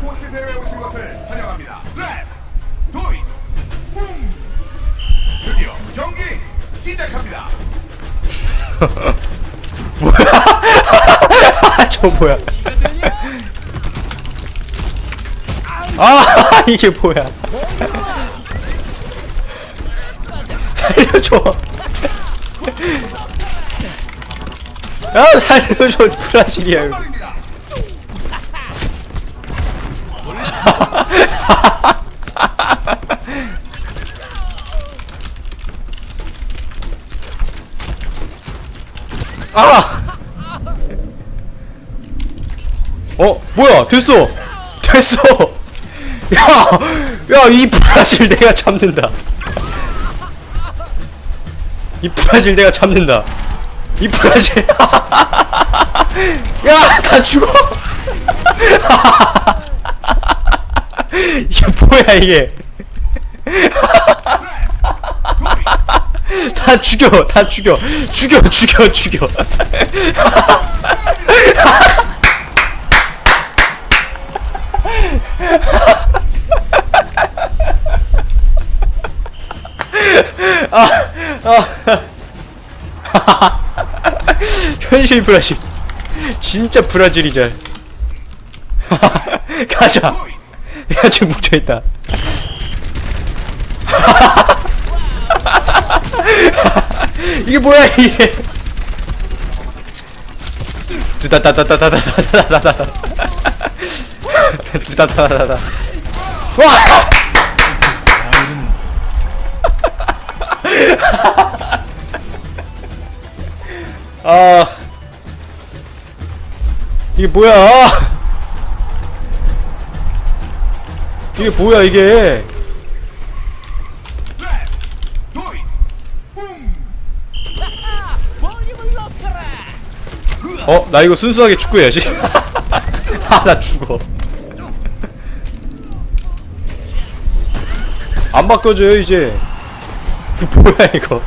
스포츠 대회에 오신 것을 환영합니다. 레스 도이 붐 드디어 경기 시작합니다. 아, 저 뭐야? 아, 이게 뭐야? 살려줘. 야, 살려줘, 브라질이야. 이거. 말입니다. 아! 어, 뭐야? 됐어! 됐어! 야! 야, 이 브라질 내가 잡는다. 이 브라질 내가 잡는다. 이 브라질. 야, 다 죽어! 이게 뭐야, 이게. 다 죽여, 다 죽여, 죽여, 죽여, 죽여. 현실 브라질. 진짜 브라질이자. 가자. 야, 지금 뭉쳐있다. 이게 뭐야 이게? 두다다다다다다다다다다 두다다다다다. 와! 아. 이게 뭐야? 이게 뭐야 이게 레스 도이 붐 볼륨을 높여라. 어? 나 이거 순수하게 축구해야지. 아나 죽어. 안 바꿔줘요 이제. 그 뭐야 이거?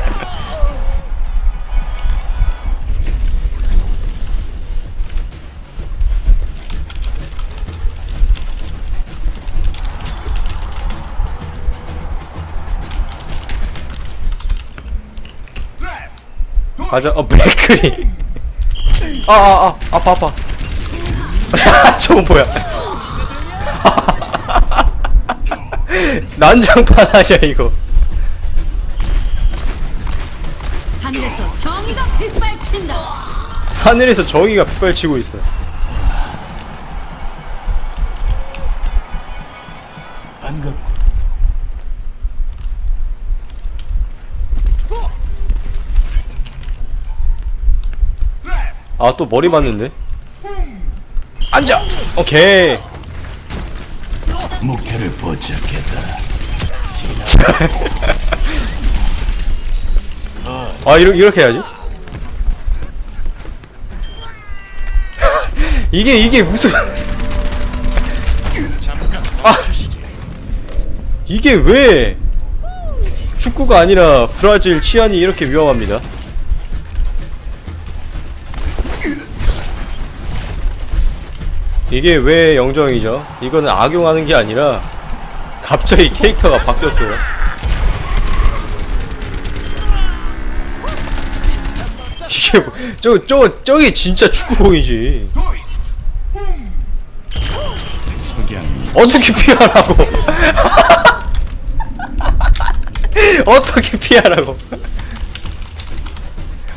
맞아 어 블랙크리 아아아 아, 아 파 아파. 저거 뭐야? 난장판 하자 이거. 하늘에서 정의가 빗발친다. 하늘에서 정의가 빗발치고 있어 아 또 머리 맞는데? 앉아! 오케이. 목표를 포착했다. 아 이렇게 이렇게 해야지? 이게 이게 무슨 아! 이게 왜 축구가 아니라 브라질 치안이 이렇게 위험합니다 이게 왜 영정이죠? 이거는 악용하는 게 아니라 갑자기 캐릭터가 바뀌었어요 이게 뭐, 저, 저, 저게 진짜 축구공이지. 어떻게 피하라고? 어떻게 피하라고?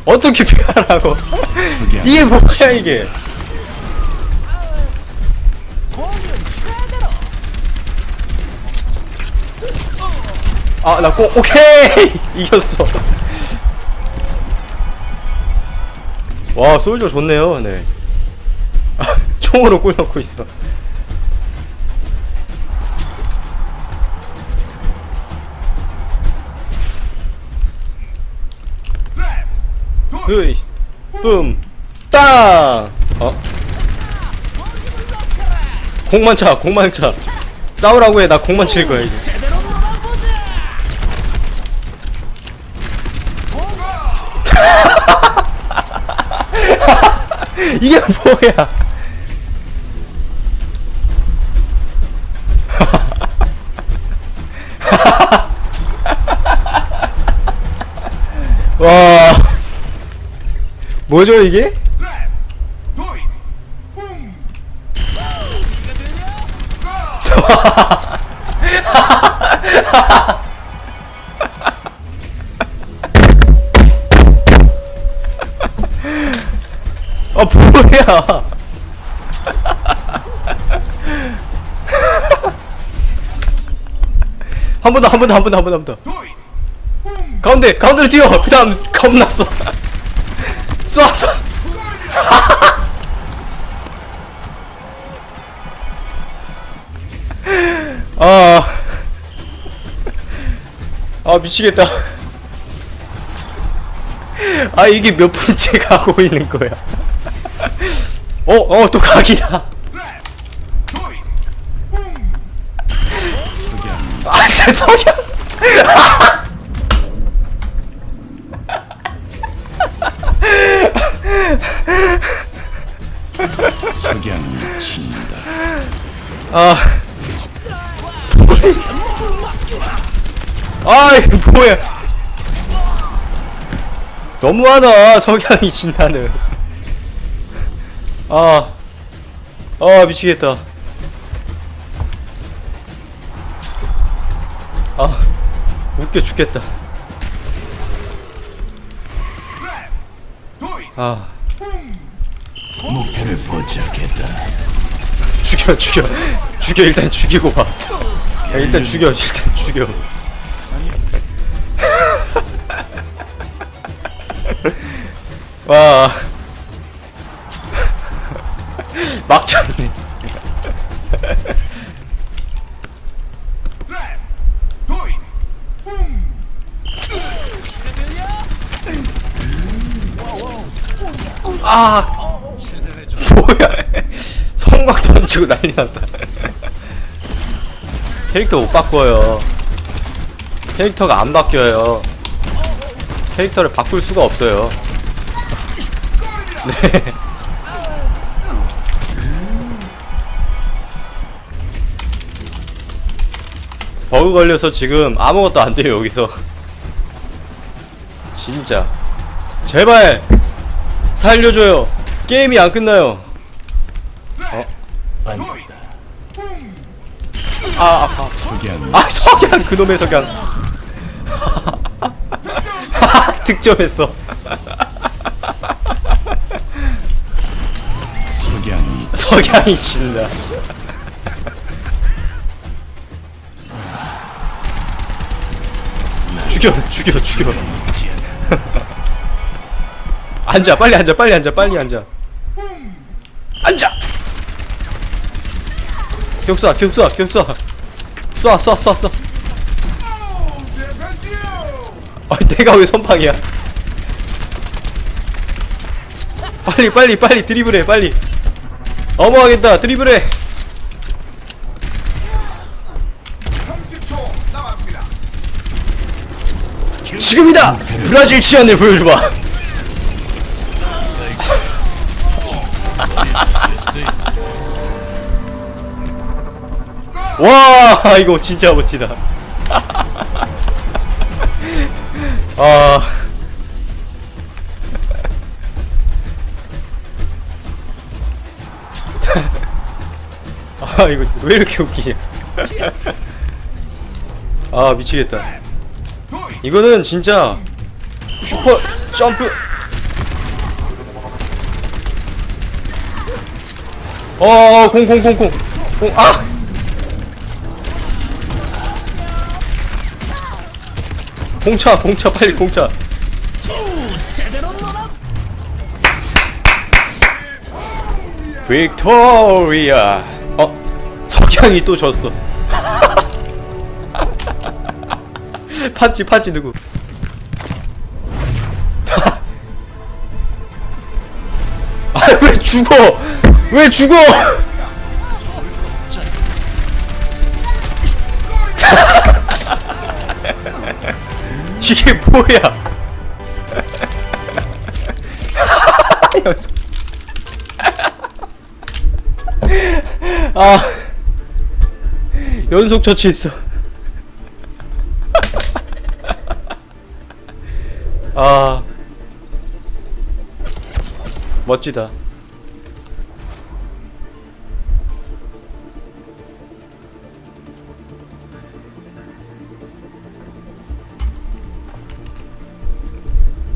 어떻게 피하라고? 이게 뭐야 이게? 아, 나 꼭, 오케이! 이겼어. 와, 솔저 좋네요, 네. 아, 총으로 꿀 넣고 있어. 드이스, 뿜, 땅! 어? 공만 차, 공만 차. 싸우라고 해, 나 공만 칠 거야, 이제. 이게 뭐야? 와. 뭐죠, 이게? 아 뭐야 한번 더 한 번 더 한 번 더 한 번 더. 가운데 가운데로 뛰어 그 다음 겁나 쏴쏴 쏴. 아, 아 미치겠다. 아 이게 몇 분째 가고 있는 거야? 어, 어, 또 각이다. 아, 저 석양. 석양이. 아, 아이 뭐야? 너무하다 석양이 진나는. 아, 아 미치겠다. 아, 웃겨 죽겠다. 아. 목표를 포착했다. 죽여 죽여 죽여 일단 죽이고 봐. 야, 일단 죽여 일단 죽여. 와 막장이네. 아 뭐야. 성광 던지고 난리 났다. 캐릭터 못 바꿔요. 캐릭터가 안 바뀌어요. 캐릭터를 바꿀 수가 없어요. 네 버그 걸려서 지금 아무것도 안 돼요 여기서 진짜 제발 살려줘요. 게임이 안 끝나요. 반다. 아 아파. 석양이 아 석양 그놈의 석양. 득점했어. 석양이 석양이 진다. 죽여 죽여 죽여. 앉아 빨리 앉아 빨리 앉아 빨리 앉아. 앉아. 격수아 격수아 격수아. 쏴쏴 쏴 쏴. Defendiu. 아 내가 왜 선방이야? 빨리 빨리 빨리 드리블해 빨리. 어머하겠다 드리블해. 지금이다! 브라질 치안을 보여줘봐. 와 이거 진짜 멋지다. 아. 아 이거 왜 이렇게 웃기냐? 아 미치겠다. 이거는 진짜 슈퍼 점프 어, 공, 공, 공, 공, 공, 아! 공차, 공차, 빨리 공차. 빅토리아. 어, 석양이 또 졌어. 팥지, 팥지 누구? 아, 왜 죽어? 왜 죽어? 이게 뭐야? 아 연속 처치했어. 멋지다.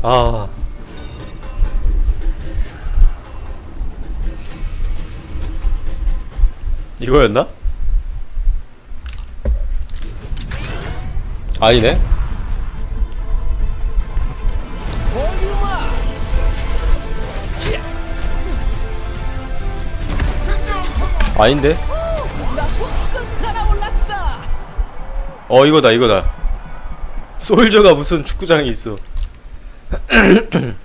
아. 이거였나? 아니네 아닌데? 어 이거다 이거다 솔저가 무슨 축구장이 있어